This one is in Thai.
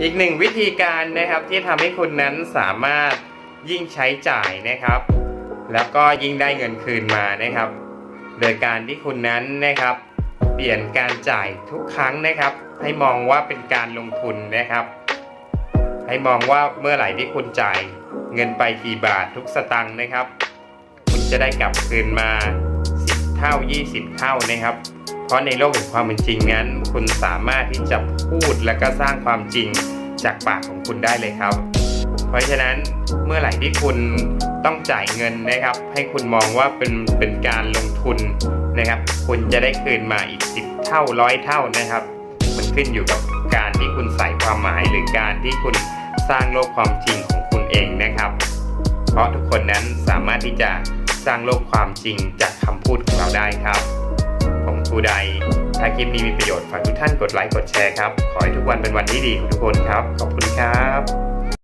อีกหนึ่งวิธีการนะครับที่ทำให้คุณนั้นสามารถยิ่งใช้จ่ายนะครับ แล้วก็ยิ่งได้เงินคืนมานะครับ โดยการที่คุณนั้นนะครับ เปลี่ยนการจ่ายทุกครั้งนะครับ ให้มองว่าเป็นการลงทุนนะครับ ให้มองว่าเมื่อไหร่ที่คุณจ่ายเงินไปกี่บาททุกสตังค์นะครับ คุณจะได้กลับคืนมา 10 เท่า 20 เท่านะครับ เพราะในโลกแห่งความเป็นจริงนั้น คุณสามารถที่จะพูดและก็สร้างความจริงจากปากของคุณได้เลยครับ เพราะฉะนั้นเมื่อไหร่ที่คุณต้องจ่ายเงินนะครับ ให้คุณมองว่าเป็นเป็นการลงทุนนะครับ คุณจะได้คืนมาอีก 10 เท่าร้อยเท่านะครับ มันขึ้นอยู่กับการที่คุณใส่ความหมายหรือการที่คุณสร้างโลกความจริงของคุณเองนะครับ เพราะทุกคนนั้นสามารถที่จะสร้างโลกความจริงจากคำพูดของเราได้ครับ ผมครูใด ถ้าคลิปนี้มีประโยชน์ฝากทุกท่านกดไลค์กดแชร์ครับ ขอให้ทุกวันเป็นวันที่ดีของทุกคนครับ ขอบคุณครับ